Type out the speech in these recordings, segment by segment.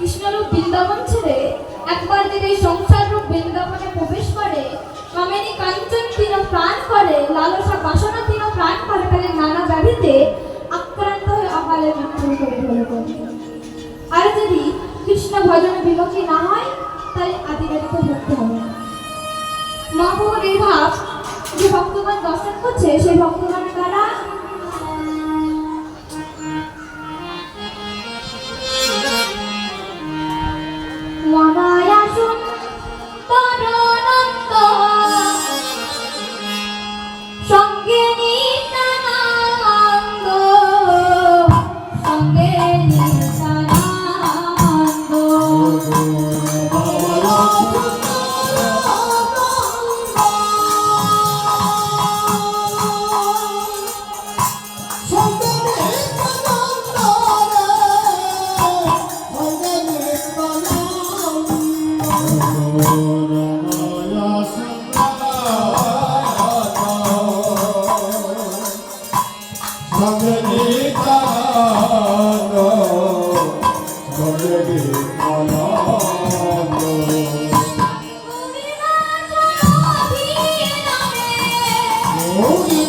কৃষ্ণরূপ বৃন্দাবন ছেড়ে একবার যদি এই সংসার রূপ বৃন্দাবনে প্রবেশ করে কামেনী কাঞ্চন তিন প্রাণ করে, লালসা বাসনা তিন প্রাণ করে ফেলে নানা ব্যাধিতে আক্রান্ত হয়ে অকালে মৃত্যু করে ফেলে আর যদি কৃষ্ণ ভজনে বিমুখী না হয়, তাহলে আদিবাড়িতে ভক্তি হবে। না মহাপ্রভুর এই ভাব যে ভক্তগণ দর্শন করছে, সেই ভক্তগণ কারা Oh,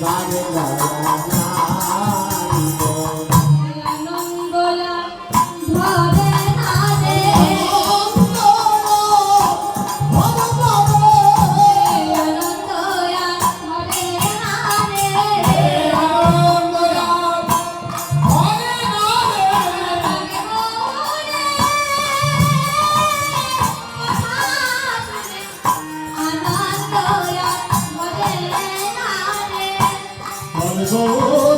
Bye. 自。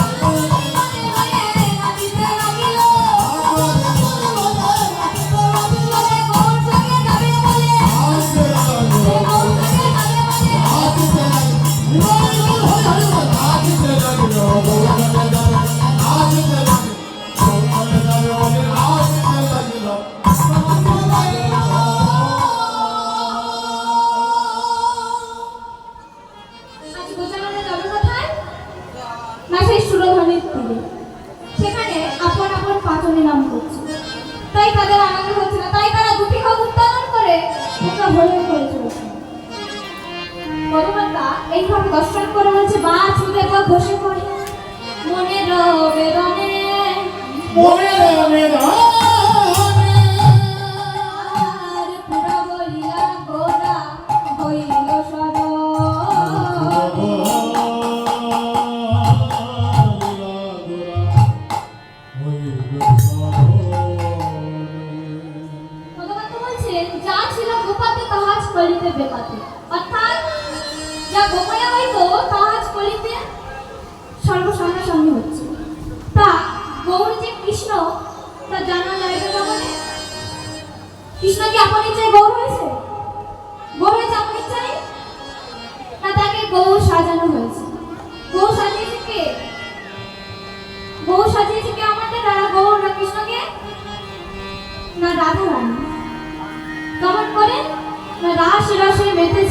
তীরে। সেখানে আপন আপন পাথরে নাম করছে। তাই তাদের আনন্দ হচ্ছে না, তাই তারা দুটি হোক উত্তোলন করে মুখা ভরে করে চলেছে। এইভাবে দর্শন করে হয়েছে বা ছুটে বা বসে পড়ে মনের বেদনে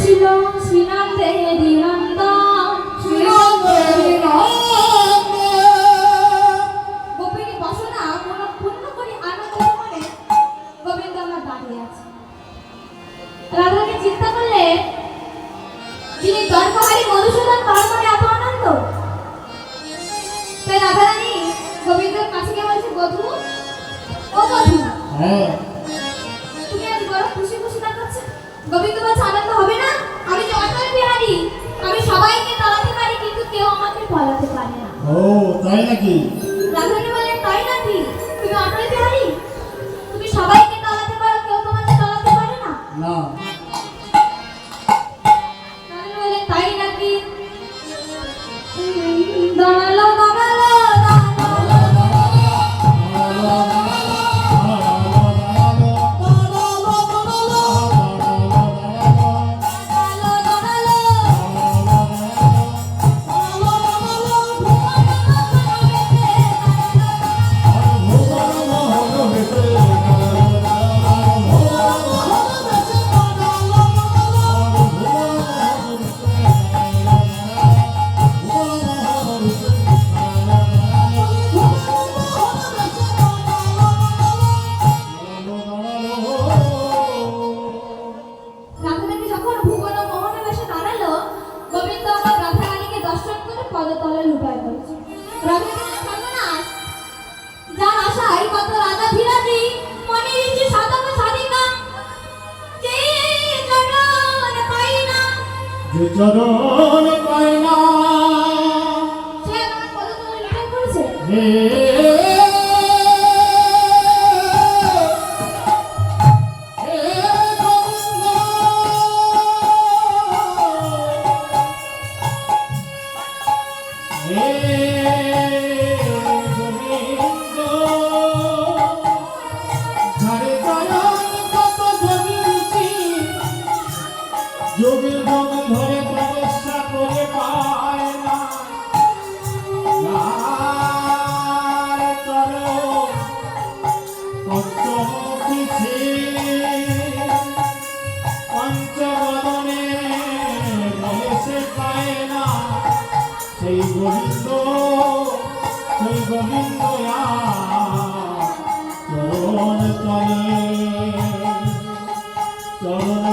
ছিল শ্রীনন্দে দিনন্দন গোপিনী বসনা মন পূর্ণ করে আনন্দ মনে মধুসূদন তার মনে এত আনন্দ? রাধারানী গোবিন্দের কাছে গিয়ে বলছে দেখাচ্ছে গোবিন্দ বলছে আনন্দ হবে না? আমি যে বিহারী। আমি সবাইকে তাড়াতে পারি, কিন্তু কেউ আমাকে পালাতে পারে না। ও, তাই নাকি? চরণ পায় না। হে সেই গোবিন্দ সেই গোবিন্দ চরণ তলে চরণ